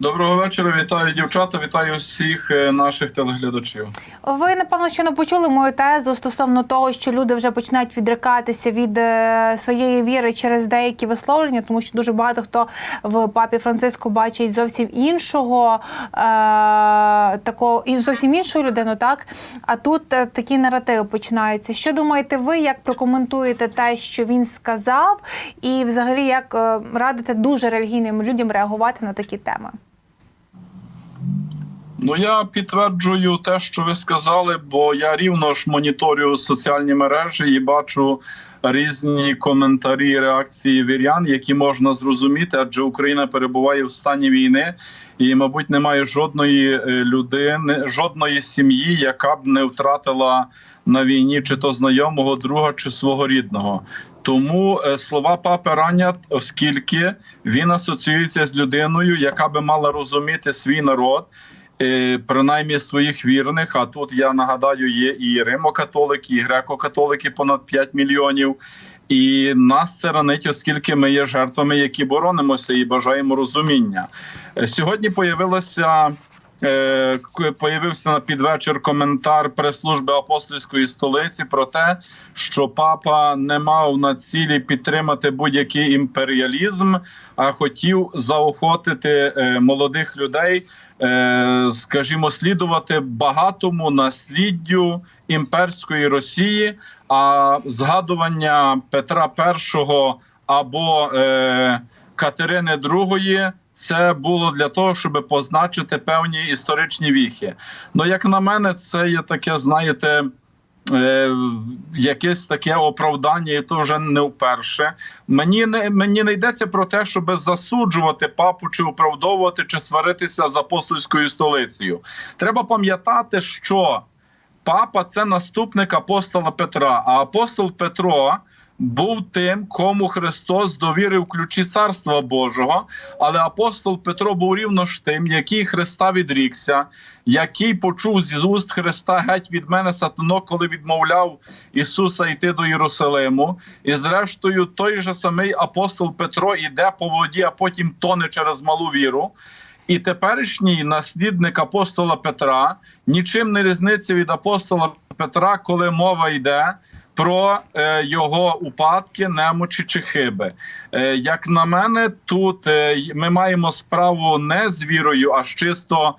Доброго вечора, вітаю дівчата, вітаю всіх е, наших телеглядачів. Ви напевно ще не почули мою тезу стосовно того, що люди вже починають відрикатися від е, своєї віри через деякі висловлення, тому що дуже багато хто в папі Франциску бачить зовсім іншого е, такого і зовсім іншу людину, так а тут е, такі наративи починаються. Що думаєте ви, як прокоментуєте те, що він сказав, і взагалі як радите дуже релігійним людям реагувати на такі теми? Ну я підтверджую те, що ви сказали, бо я рівно ж моніторю соціальні мережі і бачу різні коментарі, реакції вірян, які можна зрозуміти, адже Україна перебуває в стані війни, і, мабуть, немає жодної е, людини, жодної сім'ї, яка б не втратила на війні чи то знайомого друга, чи свого рідного. Тому е, слова папи ранять, оскільки він асоціюється з людиною, яка би мала розуміти свій народ. Е, Принаймні своїх вірних, а тут я нагадаю, є і римокатолики, і греко-католики понад 5 мільйонів. І нас це ранить, оскільки ми є жертвами, які боронимося і бажаємо розуміння. Е, Сьогодні появилася е, появився на підвечір коментар прес-служби апостольської столиці про те, що папа не мав на цілі підтримати будь-який імперіалізм, а хотів заохотити молодих людей, скажімо, слідувати багатому насліддю імперської Росії. А згадування Петра І або е, Катерини II це було для того, щоб позначити певні історичні віхи. Ну, як на мене, це є таке, знаєте. Е, Якесь таке оправдання, і то вже не вперше. Мені не мені не йдеться про те, щоб засуджувати папу, чи оправдовувати, чи сваритися з апостольською столицею. Треба пам'ятати, що папа це наступник апостола Петра. А апостол Петро був тим, кому Христос довірив ключі царства Божого. Але апостол Петро був рівно ж тим, який Христа відрікся, який почув з уст Христа геть від мене сатано, коли відмовляв Ісуса йти до Єрусалиму. І зрештою, той же самий апостол Петро іде по воді, а потім тоне через малу віру. І теперішній наслідник апостола Петра нічим не різниця від апостола Петра, коли мова йде про е, його упадки, немочі чи хиби. Е, як на мене, тут е, ми маємо справу не з вірою, а з чисто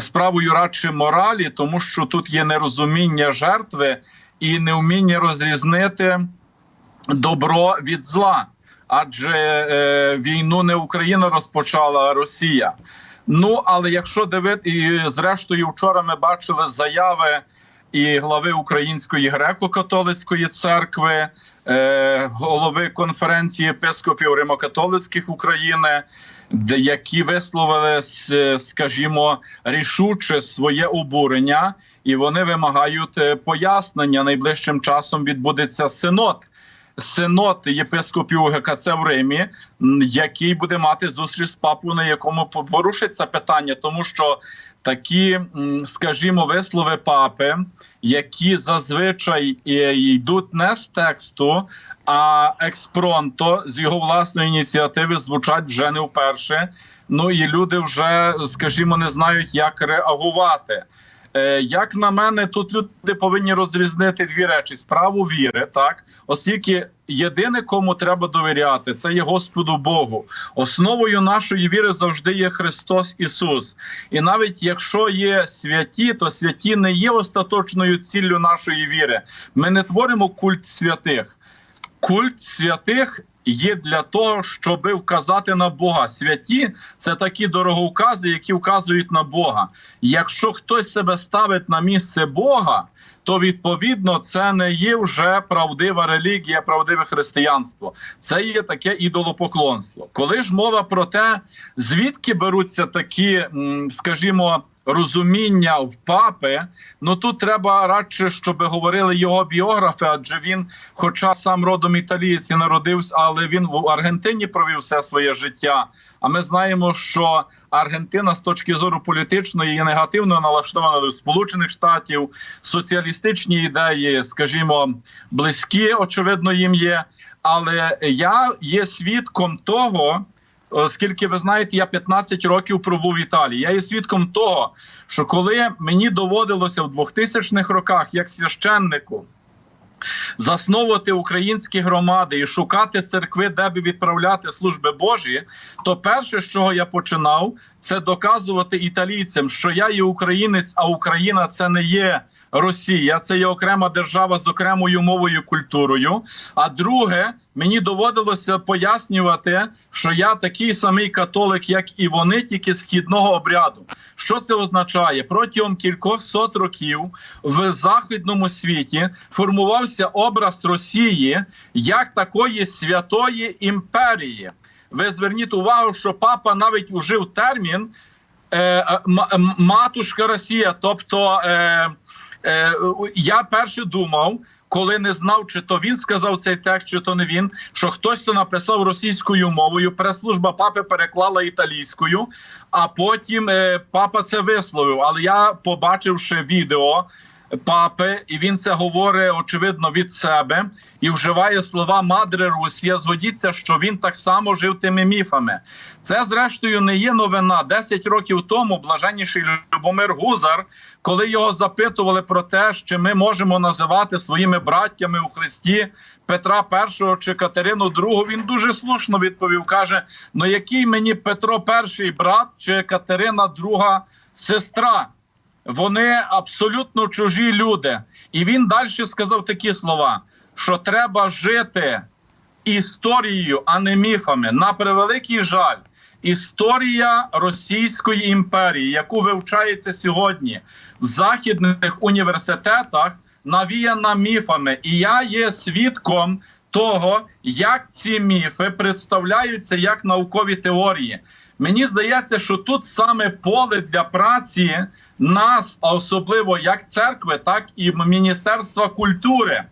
справою радше моралі, тому що тут є нерозуміння жертви і невміння розрізнити добро від зла. Адже е, війну не Україна розпочала, а Росія. Ну але якщо дивити, і зрештою, вчора ми бачили заяви і глави Української греко-католицької церкви, е, голови конференції епископів римокатолицьких України, які висловили, скажімо, рішуче своє обурення, і вони вимагають е, пояснення. Найближчим часом відбудеться синод. Синод єпископів ГКЦ в Римі, який буде мати зустріч з папою, на якому порушиться питання, тому що такі, скажімо, вислови папи, які зазвичай е, йдуть не з тексту, а експронто з його власної ініціативи звучать вже не вперше. Ну і люди вже, скажімо, не знають, як реагувати. Е, Як на мене, тут люди повинні розрізнити дві речі: справу віри, так оскільки єдине, кому треба довіряти, це є Господу Богу. Основою нашої віри завжди є Христос Ісус. І навіть якщо є святі, то святі не є остаточною ціллю нашої віри. Ми не творимо культ святих. Культ святих є для того, щоб вказати на Бога. Святі це такі дороговкази, які вказують на Бога. Якщо хтось себе ставить на місце Бога, то відповідно це не є вже правдива релігія, правдиве християнство. Це є таке ідолопоклонство. Коли ж мова про те, звідки беруться такі, скажімо, розуміння в папи, ну тут треба радше, щоб говорили його біографи, адже він, хоча сам родом італієць і народився, але він в Аргентині провів все своє життя. А ми знаємо, що Аргентина з точки зору політичної є негативно налаштована до Сполучених Штатів, соціалістичні ідеї, скажімо, близькі, очевидно, їм є. Але я є свідком того, оскільки ви знаєте, я 15 років пробув в Італії. Я є свідком того, що коли мені доводилося в 2000-х роках як священнику засновувати українські громади і шукати церкви, де би відправляти служби Божі, то перше, з чого я починав, це доказувати італійцям, що я є українець, а Україна це не є. Росія це є окрема держава з окремою мовою культурою. А друге, мені доводилося пояснювати, що я такий самий католик, як і вони, тільки східного обряду. Що це означає? Протягом кількох сот років в західному світі формувався образ Росії як такої святої імперії. Ви зверніть увагу, що папа навіть ужив термін е, матушка Росія. Тобто е, е, я перше думав, коли не знав, чи то він сказав цей текст, чи то не він, що хтось то написав російською мовою, прес-служба папи переклала італійською, а потім е, папа це висловив. Але я, побачивши відео папи, і він це говорить очевидно від себе і вживає слова Мадре Русія. Згодіться, що він так само жив тими міфами. Це, зрештою, не є новина. Десять років тому блаженніший Любомир Гузар, коли його запитували про те, що ми можемо називати своїми браттями у Христі Петра І чи Катерину II, він дуже слушно відповів: каже: Ну який мені Петро І брат чи Катерина II сестра? Вони абсолютно чужі люди. І він далі сказав такі слова: що треба жити історією, а не міфами. На превеликий жаль, історія Російської імперії, яку вивчається сьогодні в західних університетах, навіяна міфами. І я є свідком того, як ці міфи представляються як наукові теорії. Мені здається, що тут саме поле для праці нас, а особливо як церкви, так і Міністерства культури.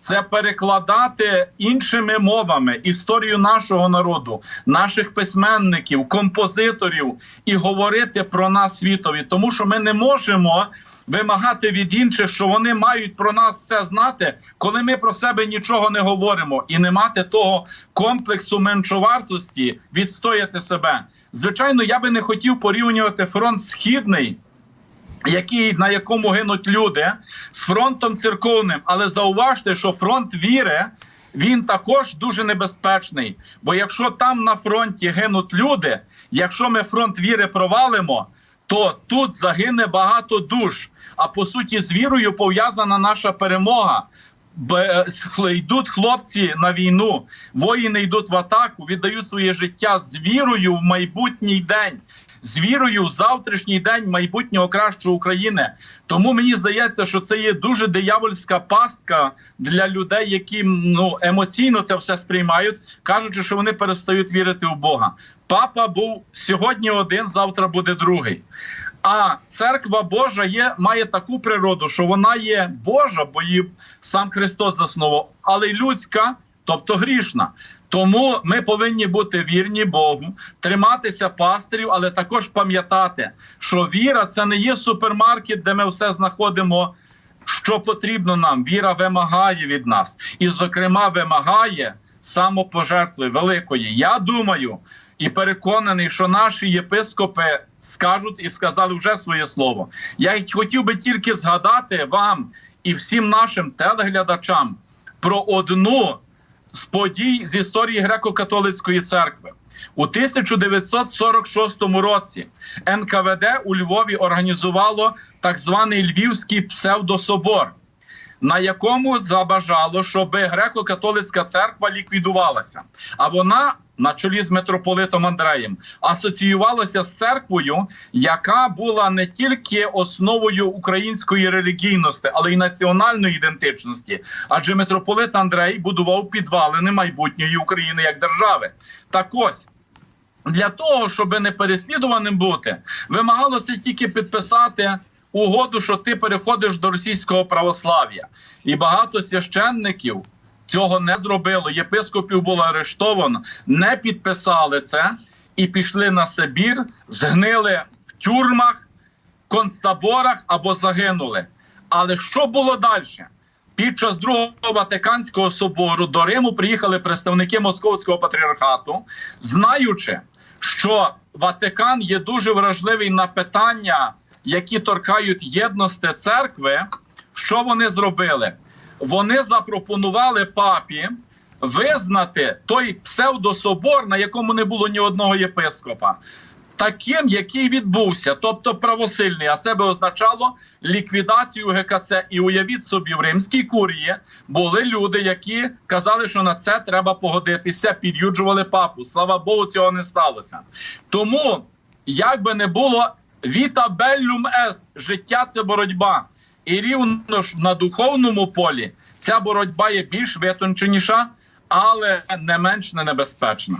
Це перекладати іншими мовами історію нашого народу, наших письменників, композиторів і говорити про нас світові, тому що ми не можемо вимагати від інших, що вони мають про нас все знати, коли ми про себе нічого не говоримо, і не мати того комплексу меншовартості відстояти себе. Звичайно, я би не хотів порівнювати фронт східний який на якому гинуть люди з фронтом церковним. Але зауважте, що фронт віри він також дуже небезпечний. Бо якщо там на фронті гинуть люди, якщо ми фронт віри провалимо, то тут загине багато душ. А по суті, з вірою пов'язана наша перемога. Б- Йдуть хлопці на війну, воїни йдуть в атаку, віддають своє життя з вірою в майбутній день, з вірою в завтрашній день майбутнього кращого України. Тому мені здається, що це є дуже диявольська пастка для людей, які ну емоційно це все сприймають, кажучи, що вони перестають вірити в Бога. Папа був сьогодні один, завтра буде другий. А церква Божа є, має таку природу, що вона є Божа, бо її сам Христос заснував, але й людська, тобто грішна. Тому ми повинні бути вірні Богу, триматися пастирів, але також пам'ятати, що віра це не є супермаркет, де ми все знаходимо, що потрібно нам. Віра вимагає від нас, і, зокрема, вимагає самопожертви великої. Я думаю і переконаний, що наші єпископи скажуть і сказали вже своє слово. Я хотів би тільки згадати вам і всім нашим телеглядачам про одну з подій з історії греко-католицької церкви. У 1946 році НКВД у Львові організувало так званий Львівський псевдособор, на якому забажало, щоб греко-католицька церква ліквідувалася. А вона на чолі з митрополитом Андреєм асоціювалася з церквою, яка була не тільки основою української релігійності, але й національної ідентичності. Адже митрополит Андрей будував підвалини майбутньої України як держави. Так ось. Для того, щоб не переслідуваним бути, вимагалося тільки підписати угоду, що ти переходиш до російського православ'я. І багато священників цього не зробило. Єпископів було арештовано, не підписали це і пішли на Сибір, згнили в тюрмах, концтаборах або загинули. Але що було далі? Під час другого Ватиканського собору до Риму приїхали представники Московського патріархату, знаючи, що Ватикан є дуже вражливий на питання, які торкають єдності церкви. Що вони зробили? Вони запропонували папі визнати той псевдособор, на якому не було ні одного єпископа, таким, який відбувся, тобто правосильний. А це би означало ліквідацію ГКЦ. І уявіть собі, в римській курії були люди, які казали, що на це треба погодитися, під'юджували папу. Слава Богу, цього не сталося. Тому, як би не було, віта беллюм ест, життя це боротьба. І рівно ж на духовному полі ця боротьба є більш витонченіша, але не менш небезпечна.